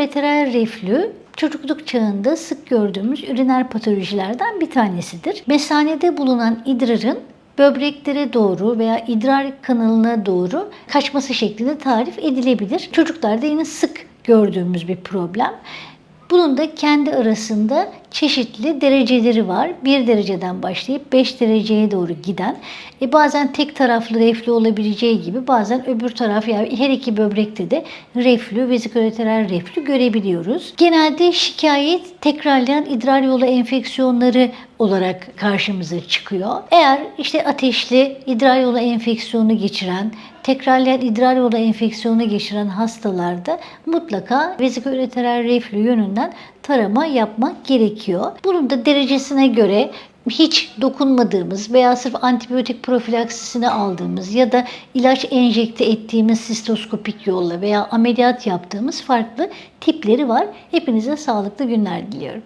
Vezikülateral reflü çocukluk çağında sık gördüğümüz üriner patolojilerden bir tanesidir. Mesanede bulunan idrarın böbreklere doğru veya idrar kanalına doğru kaçması şeklinde tarif edilebilir. Çocuklarda yine sık gördüğümüz bir problem. Bunun da kendi arasında çeşitli dereceleri var. 1 dereceden başlayıp 5 dereceye doğru giden. E bazen tek taraflı reflü olabileceği gibi bazen öbür taraf yani her iki böbrekte de reflü, vezikülateral reflü görebiliyoruz. Genelde şikayet tekrarlayan idrar yolu enfeksiyonları olarak karşımıza çıkıyor. Eğer işte ateşli idrar yolu enfeksiyonu geçiren, tekrarlayan idrar yolu enfeksiyonu geçiren hastalarda mutlaka vezikülateral reflü yönünden tarama yapmak gerekiyor. Bunun da derecesine göre hiç dokunmadığımız veya sırf antibiyotik profilaksisini aldığımız ya da ilaç enjekte ettiğimiz sistoskopik yolla veya ameliyat yaptığımız farklı tipleri var. Hepinize sağlıklı günler diliyorum.